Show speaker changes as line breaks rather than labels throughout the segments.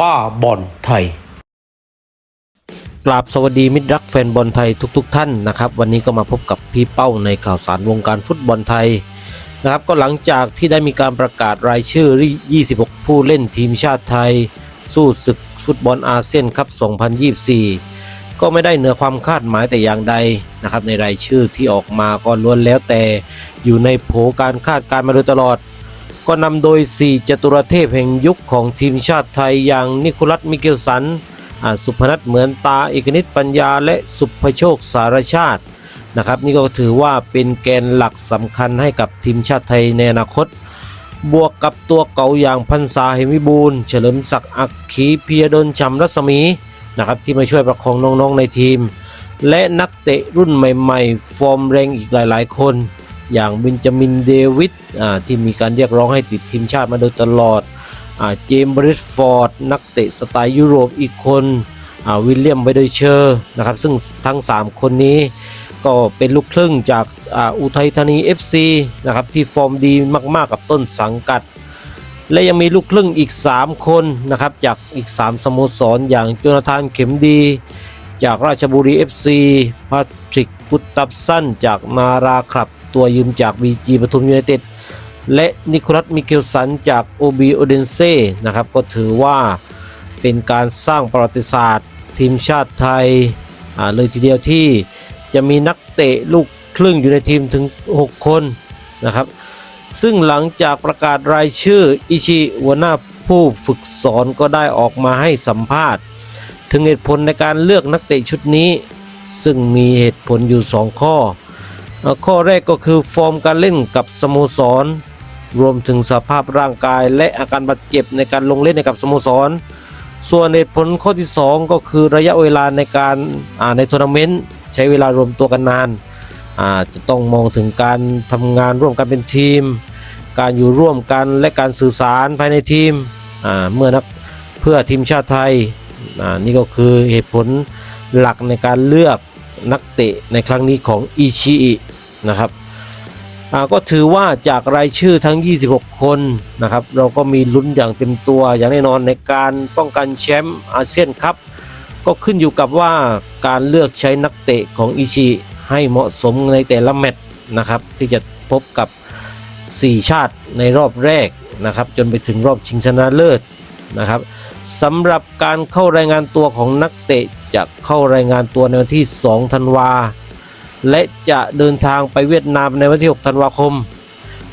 บ้าบอลไทย
กราบสวัสดีมิตรรักแฟนบอลไทยทุกๆทท่านนะครับ วันนี้ก็มาพบกับพี่เป้าในข่าวสารวงการฟุตบอลไทยนะครับก็หลังจากที่ได้มีการประกาศรายชื่อ 26 ผู้เล่นทีมชาติไทย สู้ศึกฟุตบอลอาเซียนคัพ2024 ก็ไม่ได้เหนือความคาดหมายแต่อย่างใดนะครับในรายชื่อที่ออกมาก็ล้วนแล้วแต่อยู่ในโผการคาดการณ์มาโดยตลอด ก็นำโดย 4 จตุรเทพแห่งยุคของทีมชาติไทยอย่างนิโคลัสมิเกลสันอ่าสุพนัทเหมือนตาเอกนิตปัญญาและสุภโชคสารชาตินะครับนี่ก็ถือว่าเป็นแกนหลักสำคัญให้กับทีมชาติไทยในอนาคต บวกกับตัวเก่าอย่างพันษาเหมวิบูลเฉลิมศักดิ์อักขีเพียดลชำรัศมีนะครับที่มาช่วยประคองน้องๆในทีม และนักเตะรุ่นใหม่ ๆ ฟอร์มแรงอีกหลาย ๆ คน อย่างเบนจามินเดวิดที่มีการเรียกร้องให้ติดทีมชาติมาโดยตลอดเจมส์บริสฟอร์ด นักเตะสไตล์ยุโรปอีกคนวิลเลียมไบเดเชอร์นะครับซึ่งทั้ง 3 คนนี้ก็เป็นลูกครึ่งจากออุทัยธานี FC นะครับที่ฟอร์มดีมาก ๆ กับต้นสังกัด และยังมีลูกครึ่งอีก 3 คนนะครับจากอีก 3 สโมสร อย่างโจนาธานเข็มดี จากราชบุรี FC พาทริกกุตตับสั้นจากนาราครับ ตัวยืมจาก BG ปทุมยูไนเต็ดและนิโคลัสมิเกลสันจากโอบีโอเดนเซ่นะครับก็ถือว่าเป็นการสร้างประวัติศาสตร์ ทีมชาติไทยอ่าเลยทีเดียวที่จะมีนักเตะลูกครึ่งอยู่ในทีมถึง 6 คนนะครับซึ่งหลังจากประกาศรายชื่ออิชิหัวหน้าผู้ฝึกสอนก็ได้ออกมาให้สัมภาษณ์ ถึงเหตุผลในการเลือกนักเตะชุดนี้ ซึ่งมีเหตุผลอยู่ 2 ข้อเอ่อ ข้อแรกก็คือฟอร์มการเล่นกับสโมสร รวมถึงสภาพร่างกายและอาการบาดเจ็บในการลงเล่นในกับสโมสร ส่วนเหตุผลข้อที่ 2 ก็คือระยะเวลาในการในทัวร์นาเมนต์ใช้เวลารวมตัวกันนานาจะต้องมองถึงการทำงานร่วมกันเป็นทีม การอยู่ร่วมกันและการสื่อสารภายในทีมเมื่อนักเพื่อทีมชาติไทยนี่ก็คือเหตุผลหลักในการเลือก นักเตะในครั้งนี้ของอิชิอินะครับก็ถือว่าจากรายชื่อทั้ง 26 คนนะครับ เราก็มีลุ้นอย่างเต็มตัวอย่างแน่นอนในการป้องกันแชมป์อาเซียนครับ ก็ขึ้นอยู่กับว่าการเลือกใช้นักเตะของอิชิให้เหมาะสมในแต่ละแมตช์นะครับ ที่จะพบกับ 4 ชาติในรอบแรกนะครับ จนไปถึงรอบชิงชนะเลิศนะครับสำหรับการเข้ารายงานตัวของนักเตะ จะเข้ารายงานตัวในวันที่ 2 ธันวา และจะเดินทางไปเวียดนามในวันที่ 6 ธันวาคม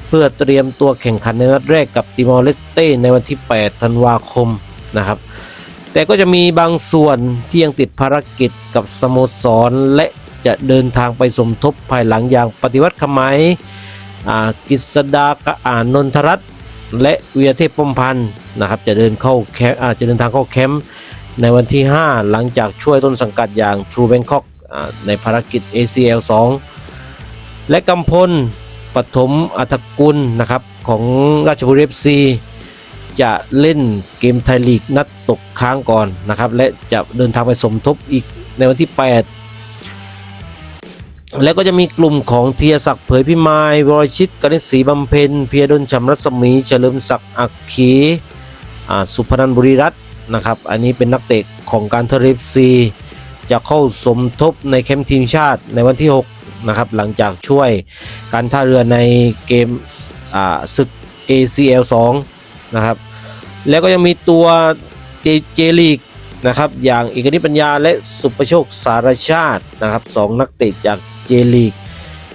เพื่อเตรียมตัวแข่งขันในนัดแรกกับติมอร์เลสเต้ในวันที่ 8 ธันวาคมนะครับ แต่ก็จะมีบางส่วนที่ยังติดภารกิจกับสโมสร และจะเดินทางไปสมทบภายหลังอย่างปฏิวัติขมัยกฤษดากะอานนทรัตและเวียเทพปมพันธ์นะครับจะเดินเข้าแคมป์จะเดินทางเข้าแคมป์ ในวันที่ 5 หลังจากช่วยต้นสังกัดอย่าง True Bangkok อ่าในภารกิจ ACL 2 และกำพลปฐมอัฐกุลนะครับของราชบุรี FC จะเล่นเกมไทยลีกนัดตกค้างก่อนนะครับ และจะเดินทางไปสมทบอีกในวันที่ 8 แล้วก็จะมีกลุ่มของเทียศักดิ์เผยพิมาย วรชิตกนิษฐศรีบำเพ็ญเพียรดลชำรัศมี เฉลิมศักดิ์อักขีสุพนันบุรีรัตน์ นะครับ อันนี้เป็นนักเตะของการเทเรฟซีจะเข้าสมทบในแคมป์ทีมชาติในวันที่ 6 นะครับ หลังจากช่วยการท่าเรือในเกมอ่าศึก ACL 2 นะครับ แล้วก็ยังมีตัวเจเจลีกนะครับ อย่างเอกนิปัญญาและสุประโชคสารชาตินะครับสองนักเตะจากเจลีก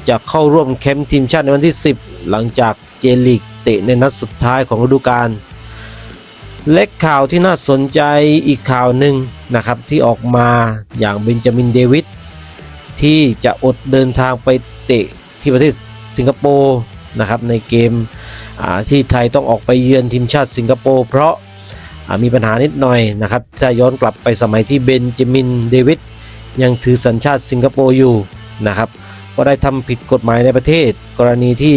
จะเข้าร่วมแคมป์ทีมชาติในวันที่ 10 หลังจากเจลีกเตะในนัดสุดท้ายของฤดูกาล และข่าวที่น่าสนใจอีกข่าวหนึ่งนะครับที่ออกมาอย่างเบนจามินเดวิดที่จะอดเดินทางไปเตะที่ประเทศสิงคโปร์นะครับในเกมที่ไทยต้องออกไปเยือนทีมชาติสิงคโปร์เพราะมีปัญหานิดหน่อยนะครับถ้าย้อนกลับไปสมัยที่เบนจามินเดวิดยังถือสัญชาติสิงคโปร์อยู่นะครับก็ได้ทำผิดกฎหมายในประเทศ กรณีที่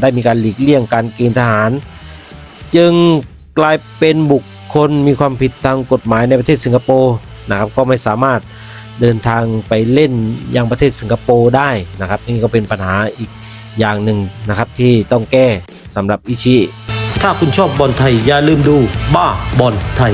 ได้มีการหลีกเลี่ยงการเกณฑ์ทหาร จึง กลายเป็นบุคคลมีความผิดทางกฎหมายในประเทศสิงคโปร์นะครับก็ไม่สามารถเดินทางไปเล่นยังประเทศสิงคโปร์ได้นะครับนี่ก็เป็นปัญหาอีกอย่างหนึ่งนะครับที่ต้องแก้สำหรับอิชิ ถ้าคุณชอบบอลไทยอย่าลืมดูบ้าบอลไทย